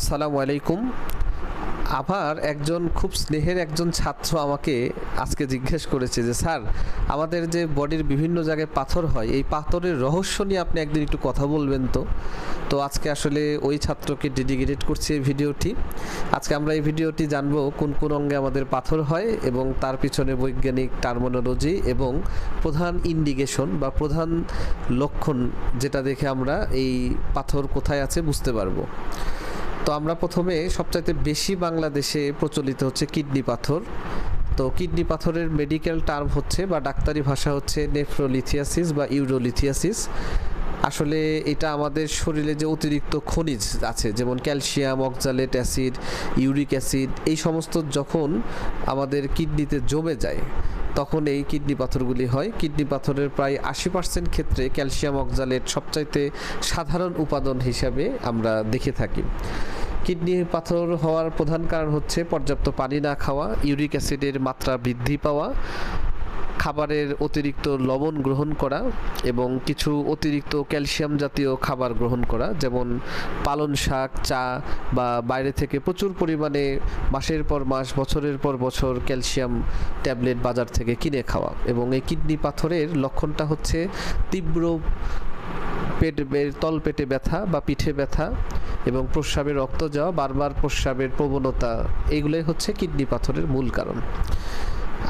আসসালামু আলাইকুম। আবার একজন খুব স্নেহের একজন ছাত্র আমাকে আজকে জিজ্ঞেস করেছে যে, স্যার, আমাদের যে বডির বিভিন্ন জায়গায় পাথর হয়, এই পাথরের রহস্য নিয়ে আপনি একদিন একটু কথা বলবেন তো? তো আজকে আসলে ওই ছাত্রকে ডেডিকেটেড করছি এই ভিডিওটি। আজকে আমরা এই ভিডিওটি জানব কোন কোন অঙ্গে আমাদের পাথর হয় এবং তার পিছনে বৈজ্ঞানিক টার্মোনোলজি এবং প্রধান ইন্ডিকেশন বা প্রধান লক্ষণ যেটা দেখে আমরা এই পাথর কোথায় আছে বুঝতে পারব। তো আমরা প্রথমে সবচাইতে বেশি বাংলাদেশে প্রচলিত হচ্ছে কিডনি পাথর। তো কিডনি পাথরের মেডিকেল টার্ম হচ্ছে বা ডাক্তারি ভাষা হচ্ছে নেফ্রোলিথিয়াসিস বা ইউরোলিথিয়াসিস আসলে এটা আমাদের শরীরে যে অতিরিক্ত খনিজ আছে, যেমন calcium, oxalate acid, uric acid, এই সমস্ত যখন আমাদের কিডনিতে জমে যায় তখন এই কিডনি পাথরগুলি হয়। কিডনি পাথরের প্রায় আশি পার্সেন্ট ক্ষেত্রে ক্যালসিয়াম অক্সালেট সবচাইতে সাধারণ উপাদান হিসাবে আমরা দেখে থাকি। কিডনি পাথর হওয়ার প্রধান কারণ হচ্ছে পর্যাপ্ত পানি না খাওয়া, ইউরিক অ্যাসিডের মাত্রা বৃদ্ধি পাওয়া খাবারের অতিরিক্ত লবণ গ্রহণ করা এবং কিছু অতিরিক্ত ক্যালসিয়াম জাতীয় খাবার গ্রহণ করা, যেমন পালন শাক, চা বা বাইরে থেকে প্রচুর পরিমাণে মাসের পর মাস, বছরের পর বছর ক্যালসিয়াম ট্যাবলেট বাজার থেকে কিনে খাওয়া। এবং এই কিডনি পাথরের লক্ষণটা হচ্ছে তীব্র পেট তল পেটে ব্যথা বা পিঠে ব্যথা এবং প্রস্রাবে রক্ত যাওয়া, বারবার প্রস্রাবের প্রবণতা, এগুলোই হচ্ছে কিডনি পাথরের মূল কারণ।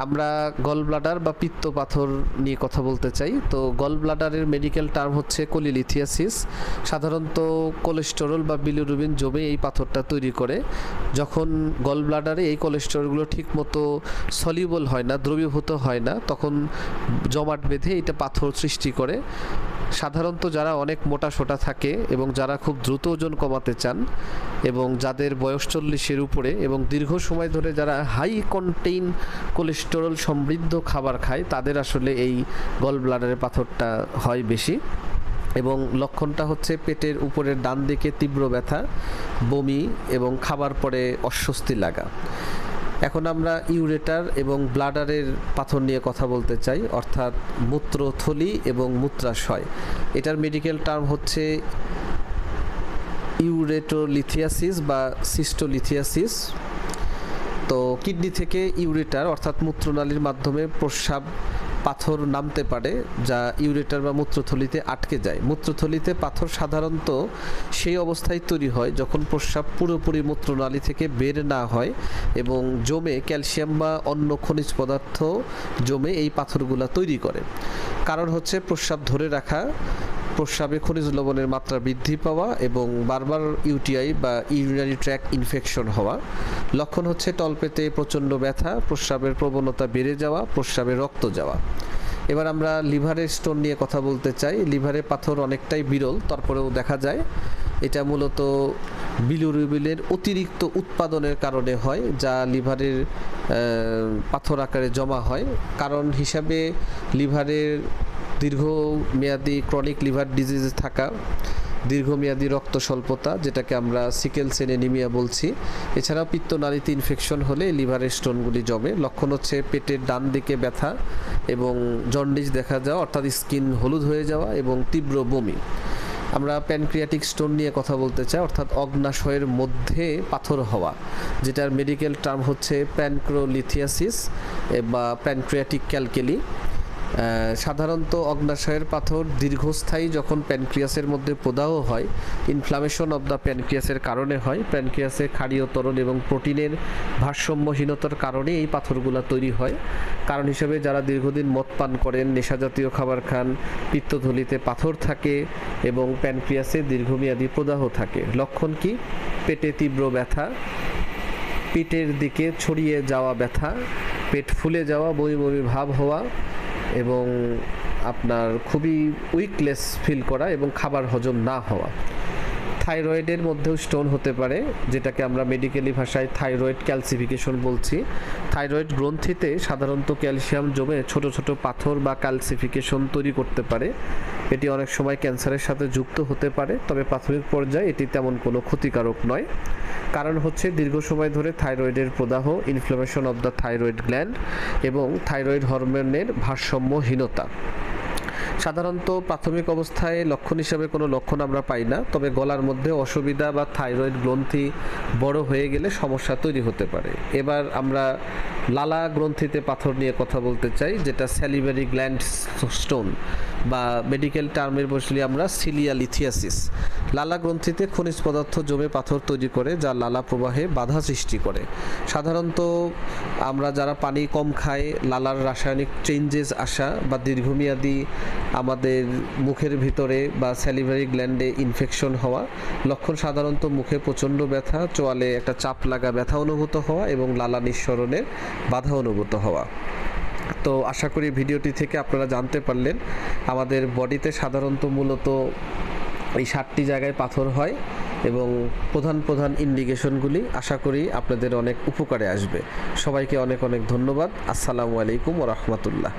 আমরা গল ব্লাডার বা পিত্ত পাথর নিয়ে কথা বলতে চাই। তো গল ব্লাডারের মেডিকেল টার্ম হচ্ছে কোলিলিথিয়াসিস সাধারণত কোলেস্টেরল বা বিলিরুবিন জমে এই পাথরটা তৈরি করে। যখন গল ব্লাডারে এই কোলেস্টেরলগুলো ঠিকমতো সলিউবল হয় না, দ্রবীভূত হয় না, তখন জমাট বেঁধে এটা পাথর সৃষ্টি করে। সাধারণত যারা অনেক মোটা সোটা থাকে এবং যারা খুব দ্রুত ওজন কমাতে চান এবং যাদের বয়স চল্লিশের উপরে এবং দীর্ঘ সময় ধরে যারা হাই কন্টেইন কোলেস্টেরল সমৃদ্ধ খাবার খায়, তাদের আসলে এই গল ব্লাডারের পাথরটা হয় বেশি। এবং লক্ষণটা হচ্ছে পেটের উপরের ডান দিকে তীব্র ব্যথা, বমি এবং খাবার পরে অস্বস্তি লাগা। এখন আমরা ইউরেটার এবং ব্লাডারের পাথর নিয়ে কথা বলতে চাই, অর্থাৎ মূত্রথলি এবং মূত্রাশয়। এটার মেডিকেল টার্ম হচ্ছে ইউরেটোলিথিয়াসিস বা সিস্টোলিথিয়াসিস। তো কিডনি থেকে ইউরেটার, অর্থাৎ মূত্রনালীর মাধ্যমে প্রস্রাব পাথর নামতে পারে, যা ইউরেটার বা মূত্রথলিতে আটকে যায়। মূত্রথলিতে পাথর সাধারণত সেই অবস্থায় তৈরি হয় যখন প্রস্রাব পুরোপুরি মূত্রনালী থেকে বের না হয় এবং জমে ক্যালসিয়াম বা অন্য খনিজ পদার্থ জমে এই পাথরগুলা তৈরি করে। কারণ হচ্ছে প্রস্রাব ধরে রাখা প্রস্রাবে খনিজ লবণের মাত্রা বৃদ্ধি পাওয়া এবং বারবার ইউটিআই বা ইউরিনারি ট্র্যাক ইনফেকশন হওয়া। লক্ষণ হচ্ছে তলপেতে প্রচণ্ড ব্যথা, প্রস্রাবের প্রবণতা বেড়ে যাওয়া, প্রস্রাবে রক্ত যাওয়া। এবার আমরা লিভারের স্টোন নিয়ে কথা বলতে চাই। লিভারে পাথর অনেকটাই বিরল, তারপরেও দেখা যায় এটা মূলত বিলুরিবিলের অতিরিক্ত উৎপাদনের কারণে হয়, যা লিভারের পাথর আকারে জমা হয়। কারণ হিসাবে লিভারের দীর্ঘমেয়াদী ক্রনিক লিভার ডিজিজ থাকা, দীর্ঘমেয়াদী রক্ত স্বল্পতা, যেটাকে আমরা সিকেল সেল এনিমিয়া বলছি। এছাড়াও পিত্তনালীতে ইনফেকশন হলে লিভারের স্টোনগুলি জমে। লক্ষণ হচ্ছে পেটের ডান দিকে ব্যথা এবং জন্ডিস দেখা যাওয়া, অর্থাৎ স্কিন হলুদ হয়ে যাওয়া এবং তীব্র বমি। আমরা প্যানক্রিয়াটিক স্টোন নিয়ে কথা বলতে চাই, অর্থাৎ অগ্নাশয়ের মধ্যে পাথর হওয়া, যেটার মেডিকেল টার্ম হচ্ছে প্যানক্রোলিথিয়াসিস বা প্যানক্রিয়াটিক ক্যালকেলি সাধারণত অগ্নাশয়ের পাথর দীর্ঘস্থায়ী যখন প্যানক্রিয়াসের মধ্যে প্রদাহ হয় ইনফ্লামেশন অব দ্য প্যানক্রিয়াসের কারণে হয়। প্যানক্রিয়াসে ক্ষারীয় তরল এবং প্রোটিনের ভারসাম্যহীনতার কারণে এই পাথরগুলো তৈরি হয়। কারণ হিসেবে যারা দীর্ঘদিন মদ পান করেন, নেশাজাতীয় খাবার খান, পিত্তথলিতে পাথর থাকে এবং প্যানক্রিয়াসে দীর্ঘমেয়াদী প্রদাহ থাকে। লক্ষণ কি? পেটে তীব্র ব্যথা পেটের দিকে ছড়িয়ে যাওয়া ব্যথা, পেট ফুলে যাওয়া, বমি বমি ভাব হওয়া এবং আপনার খুবই উইকলেস ফিল করা এবং খাবার হজম না হওয়া। থাইরয়েডের মধ্যেও স্টোন হতে পারে, যেটাকে আমরা মেডিকেলি ভাষায় থাইরয়েড ক্যালসিফিকেশন বলছি। থাইরয়েড গ্রন্থিতে সাধারণত ক্যালসিয়াম জমে ছোট ছোট পাথর বা ক্যালসিফিকেশন তৈরি করতে পারে। এটি অনেক সময় ক্যান্সারের সাথে যুক্ত হতে পারে, তবে প্রাথমিক পর্যায়ে এটি তেমন কোনো ক্ষতিকারক নয়। কারণ হচ্ছে দীর্ঘ সময় ধরে থাইরয়েডের প্রদাহ inflammation of the thyroid gland এবং থাইরয়েড হরমোনের ভারসাম্যহীনতা। সাধারণত প্রাথমিক অবস্থায় লক্ষণ হিসাবে কোনো লক্ষণ আমরা পাই না, তবে গলার মধ্যে অসুবিধা বা থাইরয়েড গ্রন্থি বড় হয়ে গেলে সমস্যা তৈরি হতে পারে। এবার আমরা লালা গ্রন্থিতে পাথর নিয়ে কথা বলতে চাই, যেটা স্যালিভারি গ্ল্যান্ড স্টোন বা মেডিকেল টার্মের বসলে আমরা সিলিয়া লিথিয়াসিস লালা গ্রন্থিতে খনিজ পদার্থ জমে পাথর তৈরি করে, যা লালা প্রবাহে বাধা সৃষ্টি করে। সাধারণত আমরা যারা পানি কম খাই, লালার রাসায়নিক চেঞ্জেস আসা বা দীর্ঘমেয়াদী আমাদের মুখের ভিতরে বা স্যালিভারি গ্ল্যান্ডে ইনফেকশন হওয়া, লক্ষণ সাধারণত মুখে প্রচণ্ড ব্যথা, চোয়ালে একটা চাপ লাগা ব্যথা অনুভূত হওয়া এবং লালা নিঃসরণের বাধা অনুভূত হওয়া। তো আশা করি ভিডিওটি থেকে আপনারা জানতে পারলেন, আমাদের বডিতে সাধারণত মূলত এই সাতটি জায়গায় পাথর হয় এবং প্রধান প্রধান ইন্ডিকেশনগুলি আশা করি আপনাদের অনেক উপকারে আসবে। সবাইকে অনেক অনেক ধন্যবাদ। আসসালামু আলাইকুম ও রহমতুল্লাহ।